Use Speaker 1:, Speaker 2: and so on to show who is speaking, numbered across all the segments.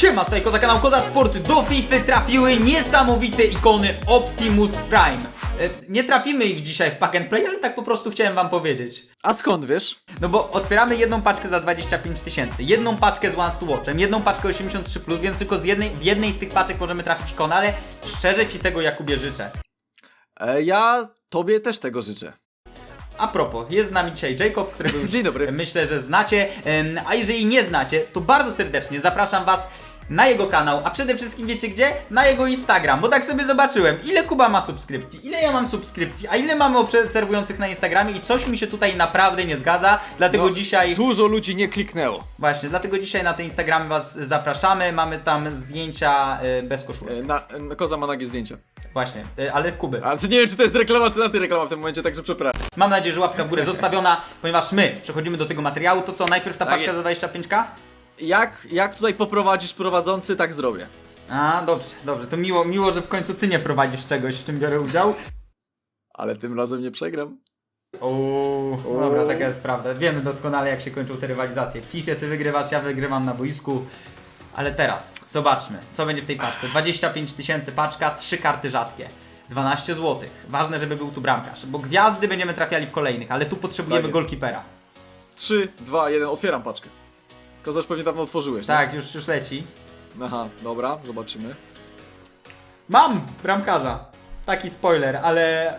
Speaker 1: Siema, tutaj Koza kanał Koza Sport. Do FIFA trafiły niesamowite ikony Optimus Prime. E, Nie trafimy ich dzisiaj w Pack and Play, ale tak po prostu chciałem wam powiedzieć.
Speaker 2: A skąd wiesz?
Speaker 1: No bo otwieramy jedną paczkę za 25 tysięcy, jedną paczkę z One to Watchem, jedną paczkę 83+, więc tylko z jednej, w jednej z tych paczek możemy trafić ikona, ale szczerze Ci tego Jakubie życzę.
Speaker 2: E, ja tobie też tego życzę.
Speaker 1: A propos, jest z nami dzisiaj Jacob, którego już
Speaker 2: Dzień dobry.
Speaker 1: myślę, że znacie, a jeżeli nie znacie, to bardzo serdecznie zapraszam Was na jego kanał, a przede wszystkim wiecie gdzie? Na jego Instagram, bo tak sobie zobaczyłem, ile Kuba ma subskrypcji, ile ja mam subskrypcji, a ile mamy obserwujących na Instagramie i coś mi się tutaj naprawdę nie zgadza, dlatego
Speaker 2: No,
Speaker 1: dzisiaj...
Speaker 2: Dużo ludzi nie kliknęło.
Speaker 1: Właśnie, dlatego dzisiaj na te Instagramy Was zapraszamy, mamy tam zdjęcia y, bez koszulek.
Speaker 2: E, na, na, koza ma nagie zdjęcia.
Speaker 1: Właśnie, y, ale Kuby.
Speaker 2: Ale to nie wiem, czy to jest reklama, czy antyreklama w tym momencie, także przepraszam.
Speaker 1: Mam nadzieję, że łapka w górę zostawiona, ponieważ my przechodzimy do tego materiału, to co, najpierw ta
Speaker 2: Tak
Speaker 1: paczka
Speaker 2: jest.
Speaker 1: za 25k?
Speaker 2: Jak, jak tutaj poprowadzisz prowadzący, tak zrobię.
Speaker 1: A, dobrze, dobrze. To miło, miło, że w końcu ty nie prowadzisz czegoś, w czym biorę udział.
Speaker 2: Ale tym razem nie przegram.
Speaker 1: Ooo, dobra, taka jest prawda. Wiemy doskonale, jak się kończą te rywalizacje. W FIFA ty wygrywasz, ja wygrywam na boisku. Ale teraz, zobaczmy, co będzie w tej paczce. 25 tysięcy paczka, 3 karty rzadkie. 12 zł. Ważne, żeby był tu bramkarz, bo gwiazdy będziemy trafiali w kolejnych, ale tu potrzebujemy
Speaker 2: Tak jest.
Speaker 1: golkipera.
Speaker 2: 3, 2, 1, otwieram paczkę. Koza już pewnie dawno otworzyłeś, nie?
Speaker 1: Tak, już, już leci.
Speaker 2: Aha, dobra, zobaczymy.
Speaker 1: Mam bramkarza. Taki spoiler, ale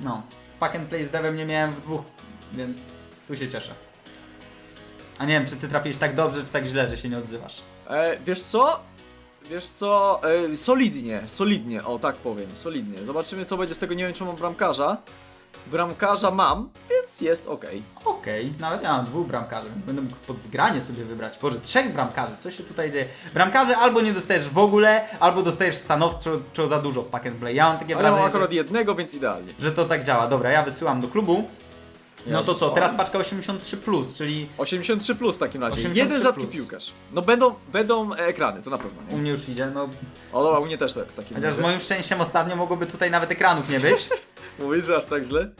Speaker 1: no, pack and play z devem nie miałem w dwóch, więc tu się cieszę. A nie wiem, czy ty trafiłeś tak dobrze, czy tak źle, że się nie odzywasz.
Speaker 2: E, wiesz co? Wiesz co? E, solidnie, solidnie, o tak powiem, solidnie. Zobaczymy co będzie z tego, nie wiem czy mam bramkarza. Bramkarza mam, więc jest ok.
Speaker 1: Okej, nawet ja mam dwóch bramkarzy, więc będę mógł pod zgranie sobie wybrać. Boże, trzech bramkarzy, co się tutaj dzieje? Bramkarze albo nie dostajesz w ogóle, albo dostajesz stanowczo za dużo w pack and play. Ja mam takie
Speaker 2: Ale mam
Speaker 1: wrażenie,
Speaker 2: akurat
Speaker 1: że,
Speaker 2: jednego, więc idealnie.
Speaker 1: że to tak działa. Dobra, ja wysyłam do klubu. No to co, teraz paczka 83+, plus, czyli
Speaker 2: 83 plus w takim razie.
Speaker 1: 83
Speaker 2: Jeden rzadki
Speaker 1: plus.
Speaker 2: piłkarz. No będą, będą e, ekrany, to na pewno,
Speaker 1: u
Speaker 2: nie?
Speaker 1: mnie już idzie, no
Speaker 2: O dobra, u mnie też tak w takim
Speaker 1: Chociaż z
Speaker 2: razie.
Speaker 1: moim szczęściem ostatnio mogłoby tutaj nawet ekranów nie być.
Speaker 2: Mówisz, że aż tak źle?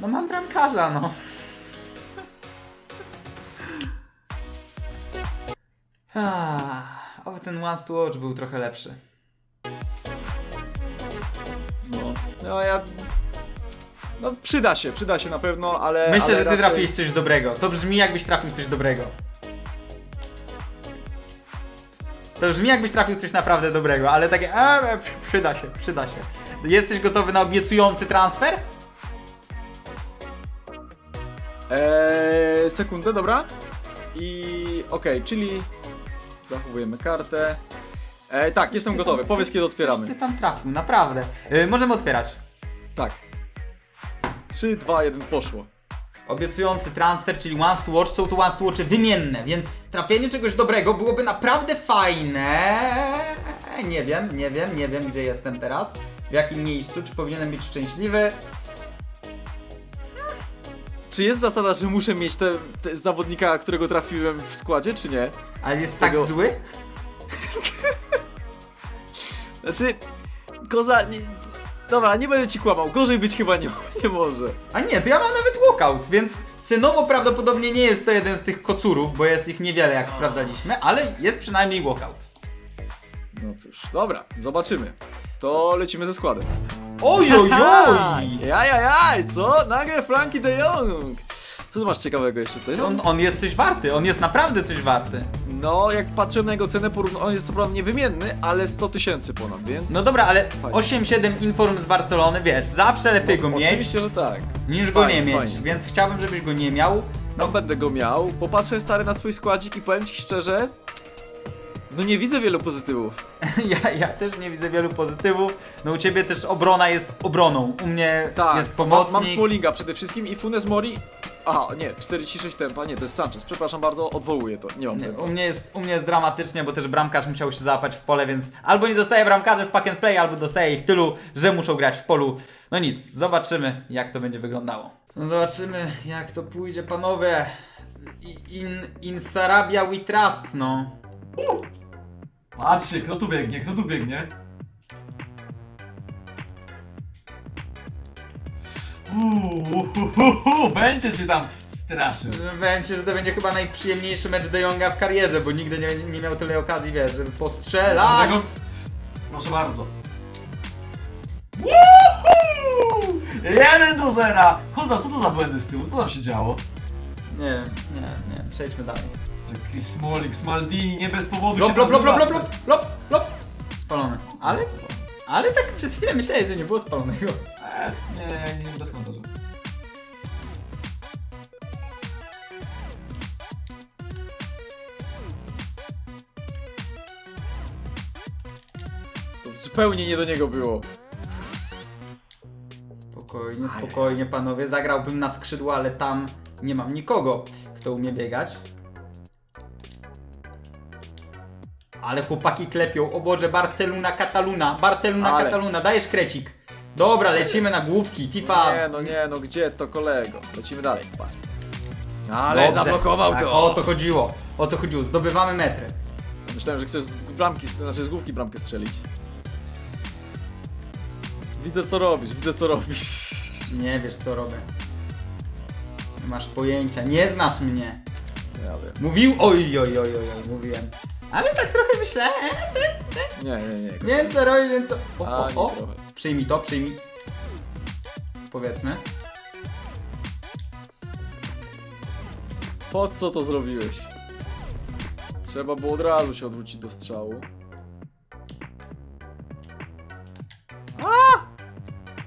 Speaker 1: No mam bramkarza, no. Ah, Oby ten Once to Watch był trochę lepszy.
Speaker 2: No. No ja... No przyda się, przyda się na pewno, ale...
Speaker 1: Myślę,
Speaker 2: ale
Speaker 1: że ty
Speaker 2: raczej...
Speaker 1: trafiłeś coś dobrego. To brzmi jakbyś trafił coś dobrego. To brzmi jakbyś trafił coś naprawdę dobrego, ale takie przy- przyda się, przyda się. Jesteś gotowy na obiecujący transfer?
Speaker 2: Eee, sekundę, dobra. I okej, czyli zachowujemy kartę. Eee, tak, jestem gotowy. Powiedz kiedy
Speaker 1: Coś
Speaker 2: otwieramy.
Speaker 1: ty tam trafił, naprawdę. Yy, możemy otwierać.
Speaker 2: Tak. 3, 2, 1, poszło.
Speaker 1: Obiecujący transfer, czyli Once to Watch, są to Once to Watchy wymienne, więc trafienie czegoś dobrego byłoby naprawdę fajne. Nie wiem, nie wiem, nie wiem gdzie jestem teraz, w jakim miejscu, czy powinienem być szczęśliwy.
Speaker 2: Czy jest zasada, że muszę mieć te, te zawodnika, którego trafiłem w składzie, czy nie?
Speaker 1: Ale jest
Speaker 2: Tego-
Speaker 1: tak zły?
Speaker 2: Znaczy, koza. Nie, dobra, nie będę ci kłamał. Gorzej być chyba nie, nie może.
Speaker 1: A nie, to ja mam nawet walkout, więc cenowo prawdopodobnie nie jest to jeden z tych kocurów, bo jest ich niewiele jak sprawdzaliśmy, ale jest przynajmniej walkout.
Speaker 2: No cóż, dobra, zobaczymy. To lecimy ze składem.
Speaker 1: Oj, oj, oj!
Speaker 2: Jajajaj, co? Nagle Frankie de Jong. Co tu masz ciekawego jeszcze tutaj? No,
Speaker 1: On, on jest coś warty, on jest naprawdę coś warty.
Speaker 2: No jak patrzyłem na jego cenę, porówno, on jest co prawda niewymienny, ale 100 tysięcy ponad, więc...
Speaker 1: No dobra, ale
Speaker 2: Fajnie.
Speaker 1: 8-7 inform z Barcelony, wiesz, zawsze lepiej go mieć
Speaker 2: Oczywiście, że tak.
Speaker 1: niż go
Speaker 2: Fajnie,
Speaker 1: nie mieć,
Speaker 2: fajnie.
Speaker 1: więc chciałbym, żebyś go nie miał.
Speaker 2: No będę go miał. Popatrzę stary na twój składzik i powiem ci szczerze, no nie widzę wielu pozytywów.
Speaker 1: Ja, ja też nie widzę wielu pozytywów. No u ciebie też obrona jest obroną, u mnie
Speaker 2: Tak,
Speaker 1: jest
Speaker 2: mam,
Speaker 1: pomocnik.
Speaker 2: mam Smallinga przede wszystkim i Funes Mori... Aha, nie, 46 tempa, nie, to jest Sanchez, przepraszam bardzo, odwołuję to, nie mam
Speaker 1: Nie,
Speaker 2: tempa.
Speaker 1: u, mnie jest, u mnie jest dramatycznie, bo też bramkarz musiał się załapać w pole, więc albo nie dostaje bramkarzy w pack and play, albo dostaje ich tylu, że muszą grać w polu. No nic, zobaczymy jak to będzie wyglądało. No zobaczymy jak to pójdzie panowie. I- In, in Sarabia we trust, no.
Speaker 3: Patrzcie, kto tu biegnie, kto tu biegnie? Uuu, hu, hu, hu, będzie cię tam straszył.
Speaker 1: Wydaje mi się, że to będzie chyba najprzyjemniejszy mecz De Jonga w karierze, bo nigdy nie, nie miał tyle okazji, wiesz, żeby postrzelać.
Speaker 3: Dlatego- Proszę bardzo. Woohoo! 1 do 0! Choza, co to za błędy z tyłu? Co tam się działo?
Speaker 1: Nie, nie, nie, przejdźmy dalej.
Speaker 3: Chris Smalling, Smaldini, nie bez powodu
Speaker 1: Lop,
Speaker 3: się
Speaker 1: lop, lop, lop,
Speaker 3: nazywa.
Speaker 1: lop, lop, lop, lop. Spalony. Ale, ale tak przez chwilę myślałem, że nie było spalonego.
Speaker 3: E, Nie, nie, bez komentarza.
Speaker 2: To zupełnie nie do niego było.
Speaker 1: Spokojnie, spokojnie panowie. Zagrałbym na skrzydło, ale tam nie mam nikogo, kto umie biegać. Ale chłopaki klepią. O Boże, Barcelona, Kataluna. Barcelona,
Speaker 2: Ale-
Speaker 1: Kataluna. Dajesz krecik. Dobra, lecimy na główki. FIFA.
Speaker 2: Nie no, nie no, gdzie to kolego? Lecimy dalej, patrz. Ale
Speaker 1: Dobrze.
Speaker 2: zablokował
Speaker 1: tak,
Speaker 2: to!
Speaker 1: O to chodziło. O to chodziło. Zdobywamy metry.
Speaker 2: Myślałem, że chcesz z bramki, znaczy z główki bramkę strzelić. Widzę co robisz, widzę co robisz.
Speaker 1: Nie wiesz co robię. Nie masz pojęcia. Nie znasz mnie.
Speaker 2: Ja wiem.
Speaker 1: Mówił. Oj, oj, oj, oj, oj mówiłem. Ale tak trochę myślałem.
Speaker 2: Nie, nie, nie.
Speaker 1: Nie wiem co robić, więc co. O, o, o.
Speaker 2: trochę.
Speaker 1: Przyjmij to, przyjmij. Powiedzmy.
Speaker 2: Po co to zrobiłeś? Trzeba było od razu się odwrócić do strzału. A!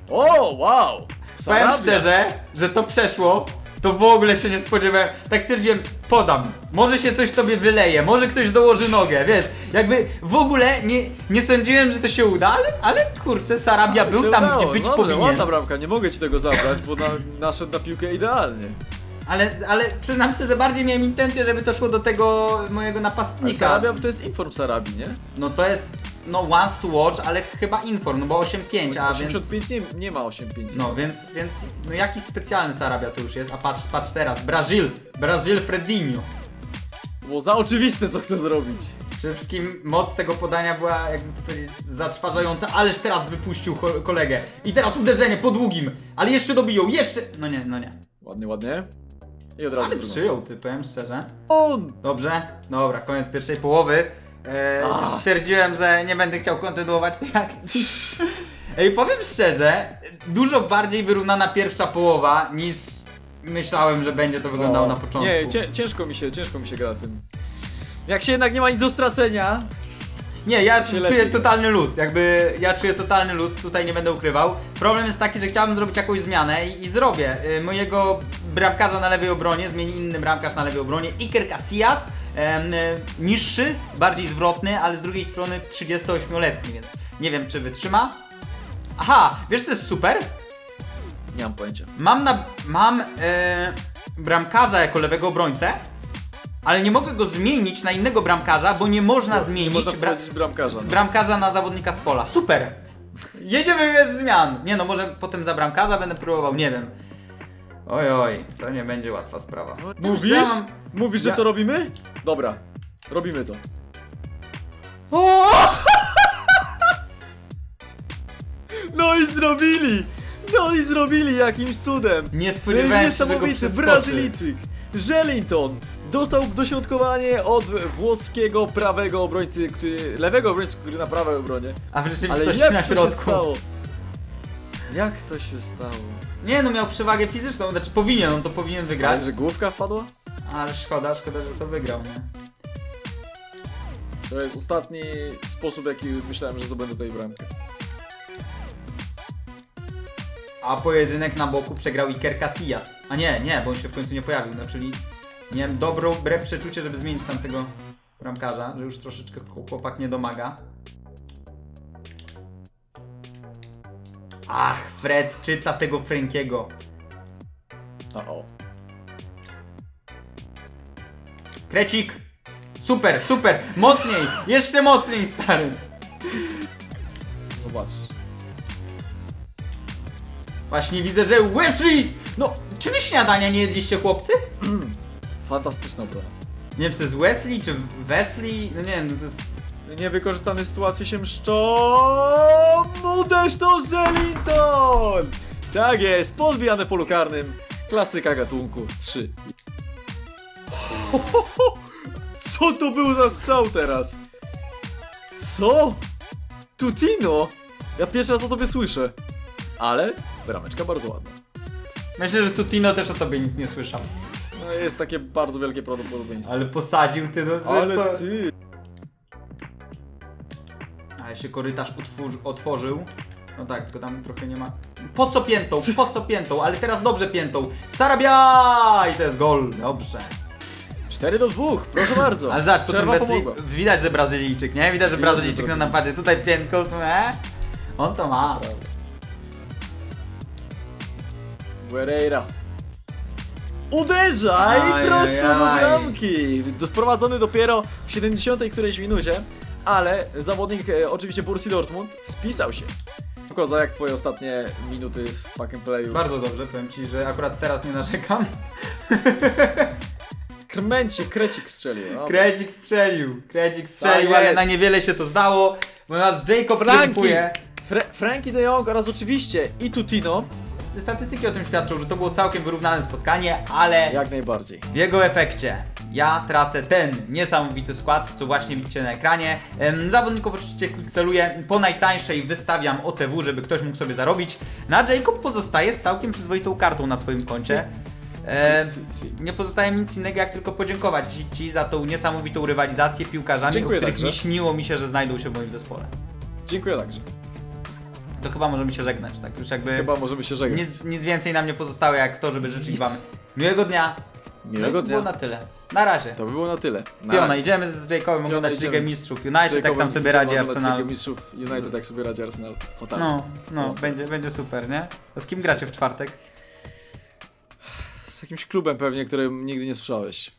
Speaker 2: O, wow!
Speaker 1: Powiem
Speaker 2: Sarabia.
Speaker 1: szczerze, że to przeszło. To w ogóle się nie spodziewałem. Tak stwierdziłem, podam. Może się coś tobie wyleje, może ktoś dołoży nogę, wiesz. Jakby w ogóle nie, nie sądziłem, że to się uda, ale, ale kurczę, Sarabia
Speaker 2: Ale
Speaker 1: był tam,
Speaker 2: udało.
Speaker 1: gdzie być
Speaker 2: Dobra,
Speaker 1: powinien.
Speaker 2: ładna bramka, nie mogę ci tego zabrać, bo na, naszedł na piłkę idealnie.
Speaker 1: Ale, ale przyznam się, że bardziej miałem intencję, żeby to szło do tego mojego
Speaker 2: Ale
Speaker 1: napastnika.
Speaker 2: Sarabia to jest inform Sarabi, nie?
Speaker 1: No to jest, no once to watch, ale chyba inform, no bo 8-5, a więc...
Speaker 2: 85 nie, nie ma 85.
Speaker 1: No więc, więc, no jakiś specjalny Sarabia to już jest, a patrz, patrz teraz, Brazil, Brazil Fredinho.
Speaker 2: Było za oczywiste co chcę zrobić.
Speaker 1: Przede wszystkim moc tego podania była, jakby to powiedzieć, zatrważająca, ależ teraz wypuścił ko- kolegę. I teraz uderzenie po długim, ale jeszcze dobiją, jeszcze... No nie, no nie.
Speaker 2: Ładnie, ładnie. I od razu
Speaker 1: Ale przyjął, ty, powiem szczerze.
Speaker 2: On!
Speaker 1: Dobrze, dobra, koniec pierwszej połowy. E,
Speaker 2: Ach.
Speaker 1: stwierdziłem, że nie będę chciał kontynuować tej akcji. Ej, powiem szczerze, dużo bardziej wyrównana pierwsza połowa niż myślałem, że będzie to wyglądało na początku.
Speaker 2: Nie, cię, ciężko mi się, ciężko mi się gra tym. Jak się jednak nie ma nic do stracenia,
Speaker 1: Nie, ja
Speaker 2: się
Speaker 1: czuję
Speaker 2: lepiej.
Speaker 1: totalny luz, jakby ja czuję totalny luz, tutaj nie będę ukrywał. Problem jest taki, że chciałbym zrobić jakąś zmianę i, i zrobię. Y, mojego bramkarza na lewej obronie zmieni inny bramkarz na lewej obronie, Iker Casillas, niższy, bardziej zwrotny, ale z drugiej strony 38-letni, więc nie wiem czy wytrzyma. Aha, wiesz co jest super?
Speaker 2: nie mam pojęcia.
Speaker 1: Mam na, mam e, bramkarza jako lewego obrońcę, ale nie mogę go zmienić na innego bramkarza, bo nie można
Speaker 2: Nie
Speaker 1: zmienić
Speaker 2: można
Speaker 1: bra-
Speaker 2: bramkarza. No.
Speaker 1: bramkarza na zawodnika z pola. Super! Jedziemy bez zmian. Nie no, może potem za bramkarza będę próbował, nie wiem. Oj, oj, to nie będzie łatwa sprawa.
Speaker 2: Mówisz?
Speaker 1: Ja mam-
Speaker 2: Mówisz, że
Speaker 1: ja-
Speaker 2: to robimy? Dobra, robimy to. O! No i zrobili! No i zrobili jakimś cudem!
Speaker 1: Nie spodziewałem się, że go
Speaker 2: Niesamowity
Speaker 1: przeskoczy.
Speaker 2: Brazylijczyk! Żelinton! Dostał dośrodkowanie od włoskiego prawego obrońcy, który, lewego obrońcy, który na prawej obronie.
Speaker 1: A w
Speaker 2: Ale
Speaker 1: rzeczywistości
Speaker 2: jak
Speaker 1: na
Speaker 2: to się
Speaker 1: środku.
Speaker 2: stało? Jak to się stało?
Speaker 1: Nie no, miał przewagę fizyczną, znaczy powinien, on to powinien wygrać.
Speaker 2: Ale że główka wpadła?
Speaker 1: Ale szkoda, szkoda, że to wygrał, nie?
Speaker 2: To jest ostatni sposób, jaki myślałem, że zdobędę tej bramkę.
Speaker 1: A pojedynek na boku przegrał Iker Casillas. A nie, nie, bo on się w końcu nie pojawił, no czyli miałem dobrą bre przeczucie, żeby zmienić tamtego bramkarza, że już troszeczkę chłopak nie domaga. Ach, Fred czyta tego Frankiego.
Speaker 2: A o.
Speaker 1: Krecik! Super, super! Mocniej! Jeszcze mocniej, stary!
Speaker 2: Zobacz.
Speaker 1: Właśnie widzę, że Wesley! No, czy wy śniadania nie jedliście, chłopcy?
Speaker 2: Fantastyczna obrona.
Speaker 1: Nie wiem, czy to jest Wesley, czy Wesley? No nie wiem, no to jest...
Speaker 2: Niewykorzystane sytuacje się mszczą. Uderz to Żelinton! Tak jest, podbijane w polu karnym. Klasyka gatunku 3. Co to był za strzał teraz? Co? Tutino? Ja pierwszy raz o tobie słyszę. Ale brameczka bardzo ładna.
Speaker 1: Myślę, że Tutino też o tobie nic nie słyszał.
Speaker 2: No jest takie bardzo wielkie prawdopodobieństwo.
Speaker 1: Ale posadził ty, no przecież
Speaker 2: Ale
Speaker 1: to...
Speaker 2: ty...
Speaker 1: Ale się korytarz otworzył. No tak, tylko tam trochę nie ma. Po co piętą? Po co piętą? Ale teraz dobrze piętą. Sarabia! I to jest gol. Dobrze.
Speaker 2: 4 do 2, proszę bardzo.
Speaker 1: Ale zobacz, po tym
Speaker 2: Przerwa
Speaker 1: Wesley,
Speaker 2: pomogła.
Speaker 1: widać, że Brazylijczyk, nie? Widać, że Brazylijczyk na napadzie. Tutaj piętką, tu e? On co ma?
Speaker 2: Guerreira. Uderzaj
Speaker 1: Aj,
Speaker 2: prosto do bramki! Do- Wprowadzony dopiero w 70 którejś minucie, ale zawodnik e, oczywiście Borussii Dortmund spisał się. Koza, jak twoje ostatnie minuty w pack and playu?
Speaker 1: Bardzo dobrze, powiem ci, że akurat teraz nie narzekam.
Speaker 2: Krmęcie, krecik strzelił. No.
Speaker 1: Kredzik strzelił, Kredzik strzelił,
Speaker 2: Tak
Speaker 1: ale
Speaker 2: jest.
Speaker 1: na niewiele się to zdało, ponieważ Jacob
Speaker 2: Franki! Fre Frankie de Jong oraz oczywiście i Tutino,
Speaker 1: Statystyki o tym świadczą, że to było całkiem wyrównane spotkanie, ale
Speaker 2: jak najbardziej.
Speaker 1: w jego efekcie ja tracę ten niesamowity skład, co właśnie widzicie na ekranie. Em, Zawodników oczywiście celuję po najtańszej, wystawiam OTW, żeby ktoś mógł sobie zarobić. Na Jacob pozostaje z całkiem przyzwoitą kartą na swoim koncie. Em,
Speaker 2: Si, si, si.
Speaker 1: nie pozostaje mi nic innego, jak tylko podziękować Ci za tą niesamowitą rywalizację piłkarzami,
Speaker 2: Dziękuję
Speaker 1: o których
Speaker 2: także.
Speaker 1: nie śniło mi się, że znajdą się w moim zespole.
Speaker 2: Dziękuję także.
Speaker 1: To chyba możemy się żegnać, tak? Już jakby
Speaker 2: Chyba możemy się żegnać.
Speaker 1: nic, nic więcej nam nie pozostało, jak to, żeby życzyć
Speaker 2: Nic.
Speaker 1: Wam miłego dnia.
Speaker 2: Miłego
Speaker 1: no i to
Speaker 2: dnia.
Speaker 1: było na tyle. Na razie.
Speaker 2: To by było na tyle. Na
Speaker 1: Fiona,
Speaker 2: razie.
Speaker 1: idziemy z Jacobem oglądać
Speaker 2: idziemy.
Speaker 1: Ligę Mistrzów
Speaker 2: Z
Speaker 1: United, jak
Speaker 2: Jacobem
Speaker 1: tam sobie
Speaker 2: idziemy
Speaker 1: radzi
Speaker 2: oglądać
Speaker 1: Arsenal.
Speaker 2: Ligę Mistrzów United, jak sobie radzi Arsenal. Tak.
Speaker 1: No, no,
Speaker 2: To-
Speaker 1: będzie, będzie super, nie? A z kim gracie w czwartek?
Speaker 2: Z jakimś klubem pewnie, którym nigdy nie słyszałeś.